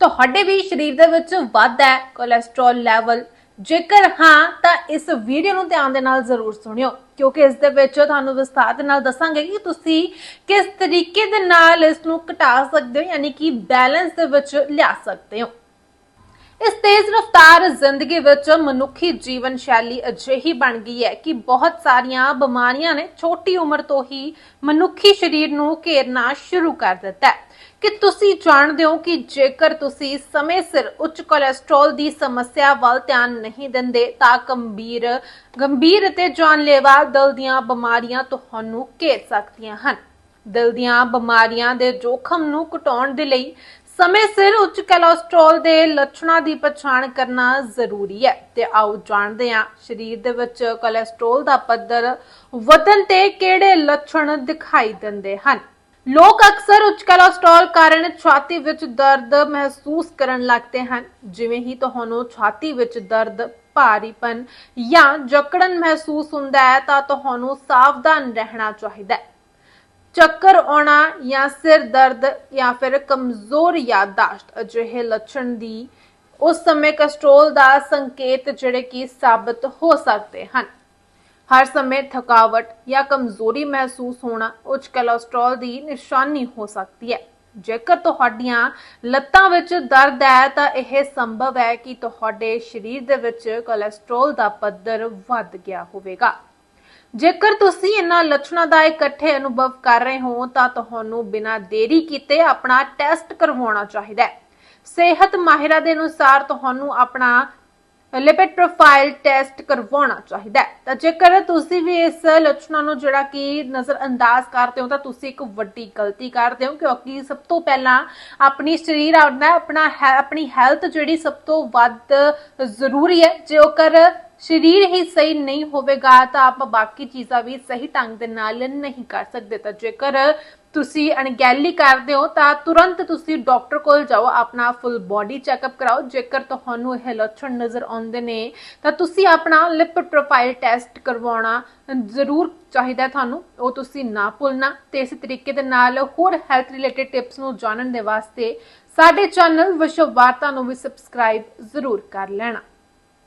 ਤੁਹਾਡੇ ਵੀ ਸਰੀਰ ਦੇ ਵਿੱਚ ਵੱਧ ਹੈ ਕੋਲੇਸਟ੍ਰੋਲ ਲੈਵਲ ਜੇਕਰ ਹਾਂ, ਤਾਂ ਇਸ ਵੀਡੀਓ ਨੂੰ ਧਿਆਨ ਦੇ ਨਾਲ ਜ਼ਰੂਰ ਸੁਣਿਓ, ਕਿਉਂਕਿ ਇਸ ਦੇ ਵਿੱਚ ਤੁਹਾਨੂੰ ਵਿਸਥਾਰ ਦੇ ਨਾਲ ਦੱਸਾਂਗੇ ਕਿ ਤੁਸੀਂ ਕਿਸ ਤਰੀਕੇ ਦੇ ਨਾਲ ਇਸ ਨੂੰ ਘਟਾ ਸਕਦੇ ਹੋ, ਯਾਨੀ ਕਿ ਬੈਲੈਂਸ ਦੇ ਵਿੱਚ ਲਿਆ ਸਕਦੇ ਹੋ। ਇਸ ਤੇਜ਼ ਰਫ਼ਤਾਰ ਜ਼ਿੰਦਗੀ ਵਿੱਚ ਮਨੁੱਖੀ ਜੀਵਨ ਸ਼ੈਲੀ ਅਜਿਹੀ ਬਣ ਗਈ ਹੈ ਕਿ ਬਹੁਤ ਸਾਰੀਆਂ ਬਿਮਾਰੀਆਂ ਨੇ ਛੋਟੀ ਉਮਰ ਤੋਂ ਹੀ ਮਨੁੱਖੀ ਸਰੀਰ ਨੂੰ ਘੇਰਨਾ ਸ਼ੁਰੂ ਕਰ ਦਿੱਤਾ ਹੈ। ਕਿ ਤੁਸੀਂ ਜਾਣਦੇ ਹੋ ਕਿ ਜੇਕਰ ਤੁਸੀਂ ਸਮੇਂ ਸਿਰ ਉੱਚ ਕੋਲੇਸਟ੍ਰੋਲ ਦੀ ਸਮੱਸਿਆ ਵੱਲ ਧਿਆਨ ਨਹੀਂ ਦਿੰਦੇ, ਤਾਂ ਗੰਭੀਰ ਗੰਭੀਰ ਅਤੇ ਜਾਨਲੇਵਾ ਦਿਲ ਦੀਆਂ ਬਿਮਾਰੀਆਂ ਤੁਹਾਨੂੰ ਘੇਰ ਸਕਦੀਆਂ ਹਨ। ਦਿਲ ਦੀਆਂ ਬਿਮਾਰੀਆਂ ਦੇ ਜੋਖਮ ਨੂੰ ਘਟਾਉਣ ਦੇ ਲਈ ਸਮੇਂ ਸਿਰ ਉੱਚ ਕੋਲੇਸਟ੍ਰੋਲ ਦੇ ਲੱਛਣਾਂ ਦੀ ਪਛਾਣ ਕਰਨਾ ਜ਼ਰੂਰੀ ਹੈ। ਤੇ ਆਓ ਜਾਣਦੇ ਹਾਂ ਸਰੀਰ ਦੇ ਵਿੱਚ ਕੋਲੇਸਟ੍ਰੋਲ ਦਾ ਪੱਧਰ ਵਧਣ ਤੇ ਕਿਹੜੇ ਲੱਛਣ ਦਿਖਾਈ ਦਿੰਦੇ ਹਨ। ਲੋਕ ਅਕਸਰ ਉੱਚ ਕੋਲੇਸਟ੍ਰੋਲ ਕਾਰਨ ਛਾਤੀ ਵਿੱਚ ਦਰਦ ਮਹਿਸੂਸ ਕਰਨ ਲੱਗਦੇ ਹਨ। ਜਿਵੇਂ ਹੀ ਤੁਹਾਨੂੰ ਛਾਤੀ ਵਿੱਚ ਦਰਦ, ਭਾਰੀਪਨ ਜਾਂ ਜਕੜਨ ਮਹਿਸੂਸ ਹੁੰਦਾ ਹੈ ਤਾਂ ਤੁਹਾਨੂੰ ਸਾਵਧਾਨ ਰਹਿਣਾ ਚਾਹੀਦਾ ਹੈ। ਚੱਕਰ ਆਉਣਾ ਜਾਂ ਸਿਰ ਦਰਦ ਜਾਂ ਫਿਰ ਕਮਜ਼ੋਰ ਯਾਦਦਾਸ਼ਤ ਅਜਿਹੇ ਲੱਛਣ ਦੀ ਉਸ ਸਮੇਂ ਕੋਲੇਸਟ੍ਰੋਲ ਦਾ ਸੰਕੇਤ ਜਿਹੜੇ ਕਿ ਸਾਬਤ ਹੋ ਸਕਦੇ ਹਨ। ਹਰ ਸਮੇਂ ਥਕਾਵਟ ਜਾਂ ਕਮਜ਼ੋਰੀ ਮਹਿਸੂਸ ਹੋਣਾ ਉੱਚ ਕੋਲੇਸਟ੍ਰੋਲ ਦੀ ਨਿਸ਼ਾਨੀ ਹੋ ਸਕਦੀ ਹੈ। ਜੇਕਰ ਤੁਹਾਡੀਆਂ ਲੱਤਾਂ ਵਿੱਚ ਦਰਦ ਹੈ ਤਾਂ ਇਹ ਸੰਭਵ ਹੈ ਕਿ ਤੁਹਾਡੇ ਸਰੀਰ ਦੇ ਵਿੱਚ ਕੋਲੇਸਟ੍ਰੋਲ ਦਾ ਪੱਧਰ ਵੱਧ ਗਿਆ ਹੋਵੇਗਾ। ਜੇਕਰ ਤੁਸੀਂ ਇਹਨਾਂ ਲੱਛਣਾਂ ਦਾ ਇਕੱਠੇ ਅਨੁਭਵ ਕਰ ਰਹੇ ਹੋ, ਤਾਂ ਤੁਹਾਨੂੰ ਬਿਨਾਂ ਦੇਰੀ ਕੀਤੇ ਆਪਣਾ ਟੈਸਟ ਕਰਵਾਉਣਾ ਚਾਹੀਦਾ ਹੈ। ਸਿਹਤ ਮਾਹਿਰਾਂ ਦੇ ਅਨੁਸਾਰ ਤੁਹਾਨੂੰ ਆਪਣਾ ਲਿਪਿਡ ਪ੍ਰੋਫਾਈਲ ਟੈਸਟ ਕਰਵਾਉਣਾ ਚਾਹੀਦਾ ਹੈ। ਤਾਂ ਜੇਕਰ ਤੁਸੀਂ ਵੀ ਇਸ ਲੱਛਣਾਂ ਨੂੰ ਜਿਹੜਾ ਕਿ ਨਜ਼ਰ ਅੰਦਾਜ਼ ਕਰਦੇ ਹੋ, ਤਾਂ ਤੁਸੀਂ ਇੱਕ ਵੱਡੀ ਗਲਤੀ ਕਰਦੇ ਹੋ, ਕਿਉਂਕਿ ਸਭ ਤੋਂ ਪਹਿਲਾਂ ਆਪਣੀ ਸਰੀਰ ਆਉਣਾ ਆਪਣਾ ਆਪਣੀ ਹੈਲਥ ਜਿਹੜੀ ਸਭ ਤੋਂ ਵੱਧ ਜ਼ਰੂਰੀ ਹੈ। ਜੇਕਰ ਸਰੀਰ ਹੀ ਸਹੀ ਨਹੀਂ ਹੋਵੇਗਾ ਤਾਂ ਆਪਾਂ ਬਾਕੀ ਚੀਜ਼ਾਂ ਵੀ ਸਹੀ ਢੰਗ ਦੇ ਨਾਲ ਨਹੀਂ ਕਰ ਸਕਦੇ। ਤਾਂ ਜੇਕਰ ਤੁਸੀਂ ਅਣਗਹਿਲੀ ਕਰਦੇ ਹੋ ਤਾਂ ਤੁਰੰਤ ਤੁਸੀਂ ਡਾਕਟਰ ਕੋਲ ਜਾਓ, ਆਪਣਾ ਫੁੱਲ ਬਾਡੀ ਚੈੱਕਅਪ ਕਰਾਓ। ਜੇਕਰ ਤੁਹਾਨੂੰ ਇਹ ਲੱਛਣ ਨਜ਼ਰ ਆਉਂਦੇ ਨੇ, ਤਾਂ ਤੁਸੀਂ ਆਪਣਾ ਲਿਪਿਡ ਪ੍ਰੋਫਾਈਲ ਟੈਸਟ ਕਰਵਾਉਣਾ ਜ਼ਰੂਰ ਚਾਹੀਦਾ ਤੁਹਾਨੂੰ। ਉਹ ਤੁਸੀਂ ਨਾ ਭੁੱਲਣਾ ਤੇ ਇਸੇ ਤਰੀਕੇ ਦੇ ਨਾਲ ਹੋਰ ਹੈਲਥ ਰਿਲੇਟਡ ਟਿਪਸ ਨੂੰ ਜਾਣਨ ਦੇ ਵਾਸਤੇ ਸਾਡੇ ਚੈਨਲ ਵਿਸ਼ਵ ਵਾਰਤਾ ਨੂੰ ਵੀ ਸਬਸਕ੍ਰਾਈਬ ਜ਼ਰੂਰ ਕਰ ਲੈਣਾ।